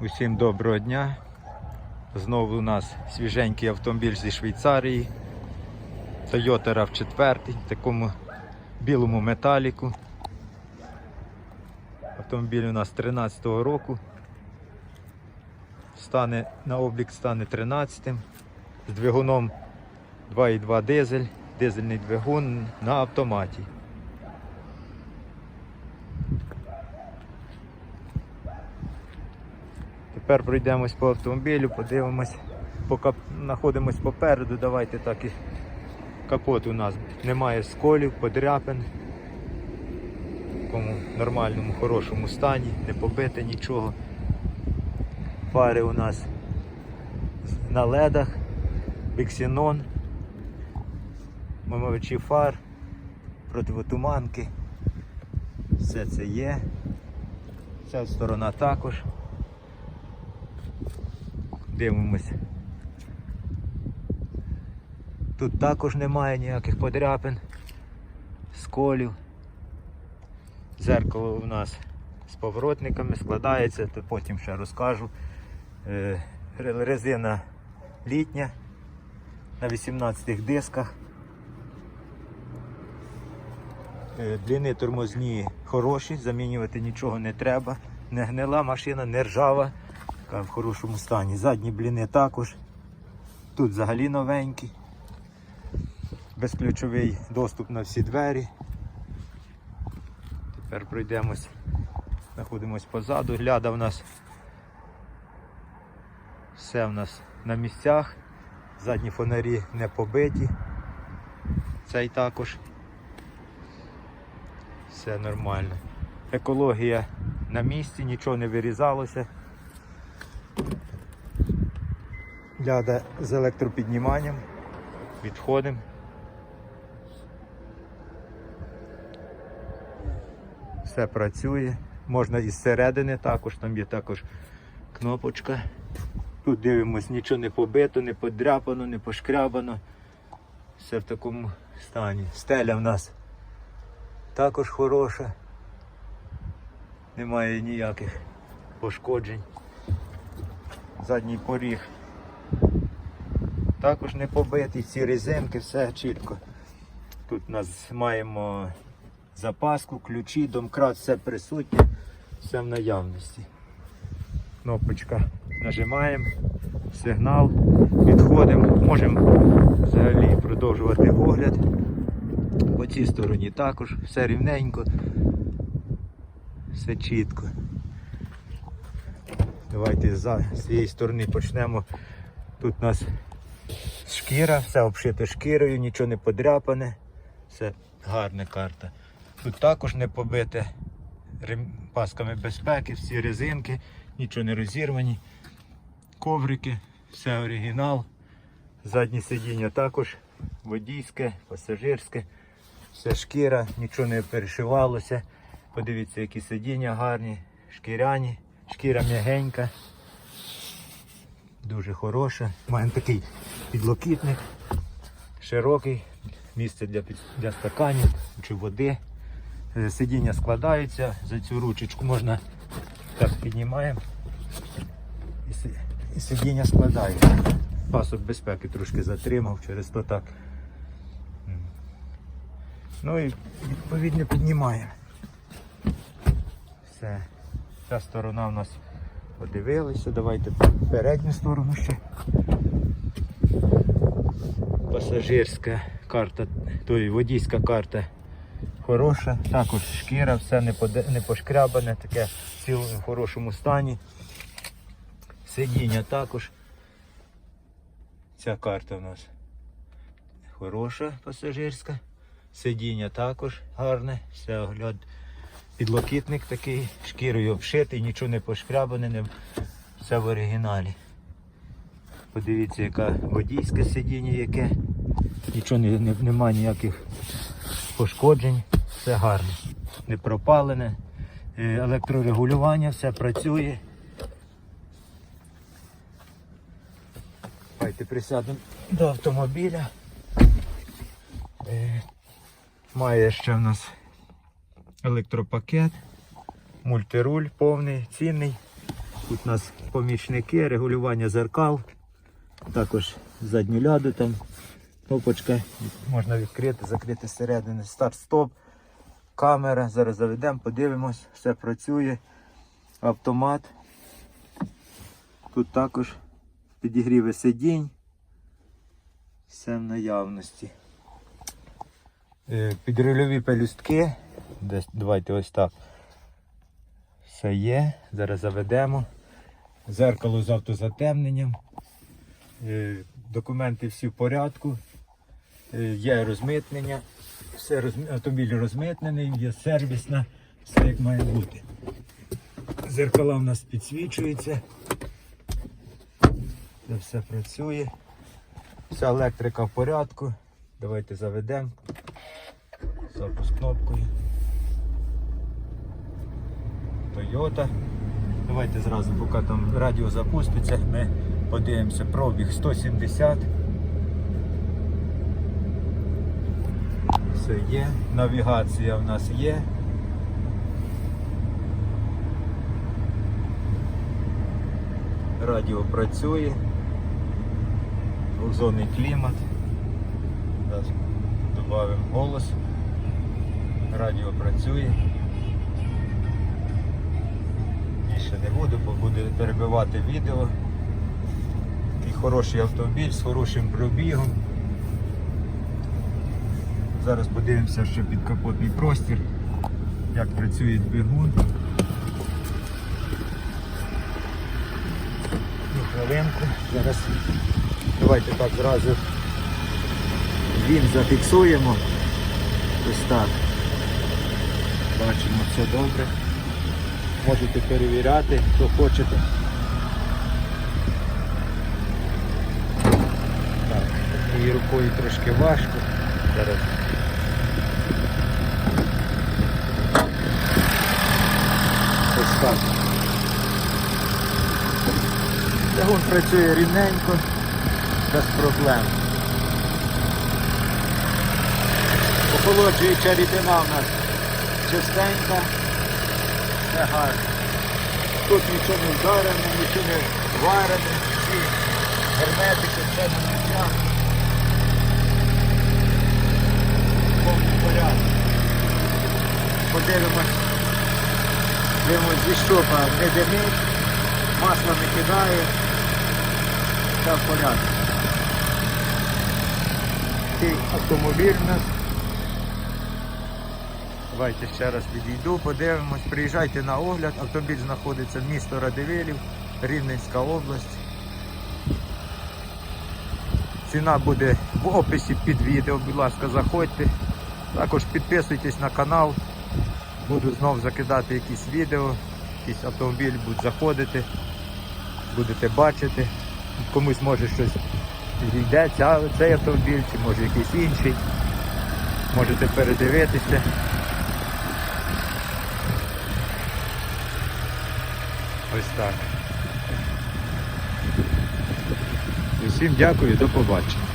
Усім доброго дня. Знову у нас свіженький автомобіль зі Швейцарії. Toyota RAV4 в такому білому металіку. Автомобіль у нас 13-го року. Стане на облік стане 13-м. З двигуном 2,2 дизель, дизельний двигун на автоматі. Тепер пройдемось по автомобілю, подивимось, поки знаходимось попереду, давайте так і капот у нас немає сколів, подряпин. В такому нормальному, хорошому стані, не побите нічого. Фари у нас на ледах, біксінон, мимовичі фар, противотуманки. Все це є. Ця сторона також. Дивимось. Тут також немає ніяких подряпин, сколів. Зеркало у нас з поворотниками складається, то потім ще розкажу. Е, Резина літня на 18 дисках. Е, Длини тормозні хороші, замінювати нічого не треба. Не гнила машина, не ржава, в хорошому стані. Задні бліни також. Тут взагалі новенькі. Безключовий доступ на всі двері. Тепер пройдемось, знаходимось позаду. Гляда в нас все в нас на місцях. Задні фонарі не побиті. Цей також. Все нормально. Екологія на місці, нічого не вирізалося. Ляда з електропідніманням. Відходимо. Все працює. Можна із середини також, там є також кнопочка. Тут дивимось, нічого не побито, не подряпано, не пошкрябано. Все в такому стані. Стеля в нас також хороша. Немає ніяких пошкоджень. Задній поріг також не побитий, ці резинки, все чітко. Тут у нас маємо запаску, ключі, домкрат, все присутнє, все в наявності. Кнопочка нажимаємо, сигнал, відходимо, можемо взагалі продовжувати огляд. По цій стороні також все рівненько, все чітко. Давайте з цієї сторони почнемо. Тут у нас шкіра, все обшите шкірою, нічого не подряпане, все гарна карта. Тут також не побите пасками безпеки, всі резинки, нічого не розірвані, коврики, все оригінал. Заднє сидіння також водійське, пасажирське, все шкіра, нічого не перешивалося. Подивіться, які сидіння гарні, шкіряні, шкіра м'ягенька. Дуже хороша. Маємо такий підлокітник, широкий, місце для, для стаканів чи води. Е, Сидіння складаються, за цю ручечку можна так піднімаємо і, сидіння складається. Пасок безпеки трошки затримав, через то так. Ну і відповідно піднімаємо. Все. Ця сторона у нас подивилися. Давайте передню сторону ще. Пасажирська карта, то водійська карта хороша, також шкіра, все не, поде- не пошкрябане, таке в цілому хорошому стані. Сидіння також. Ця карта у нас хороша пасажирська. Сидіння також гарне, все огляд. Підлокітник такий, шкірою обшитий, нічого не пошкрябане, не... все в оригіналі. Подивіться, яке водійське сидіння, яке. Нічого не, не, немає ніяких пошкоджень, все гарно. Не пропалене. Е, Електрорегулювання, все працює. Давайте присядемо до автомобіля. Е, Має ще в нас електропакет, мультируль повний, цінний. Тут у нас помічники, регулювання зеркал, також задню ляду там, кнопочка, можна відкрити, закрити зсередини, старт-стоп, камера. Зараз заведемо, подивимось, все працює. Автомат. Тут також підігріви сидінь. Все в наявності. Е, Підрульові пелюстки. Десь, давайте ось так. Все є. Зараз заведемо. Зеркало з автозатемненням. Е, Документи всі в порядку. Е, Є розмитнення. Все розм... Автомобіль розмитнений, є сервісна, все як має бути. Зеркала в нас підсвічуються. Це все працює. Вся електрика в порядку. Давайте заведемо. Запуск кнопкою. Toyota. Давайте зразу, поки там радіо запуститься, ми подивимося пробіг 170. Все є. Навігація в нас є. Радіо працює. Двохзонний клімат. Зараз додаємо голос. Радіо працює. Більше не буду, бо буде перебивати відео. Такий хороший автомобіль з хорошим пробігом. Зараз подивимося ще під капотний простір, як працює двигун. Ну, хвилинку. Зараз давайте так зразу він зафіксуємо. Ось так. Бачимо, все добре. Можете перевіряти, хто хочете. Так, і рукою трошки важко. Зараз. Ось так. Двигун працює рівненько, без проблем. Охолоджуюча рідина в нас чистенька, все гарно. Тут нічого не вдарене, нічого не варене, всі герметики, все на місцях. Повний порядок. Подивимось, дивимось зі щопа не димить, масло не кидає, все в порядку. Такий автомобіль у нас. Давайте ще раз відійду, подивимось. Приїжджайте на огляд. Автомобіль знаходиться в місто Радивилів, Рівненська область. Ціна буде в описі під відео, будь ласка, заходьте. Також підписуйтесь на канал. Буду знов закидати якісь відео, якісь автомобілі будуть заходити, будете бачити. Комусь може щось ця- цей автомобіль, чи може якийсь інший. Можете передивитися. Ось так. Усім дякую, до побачення.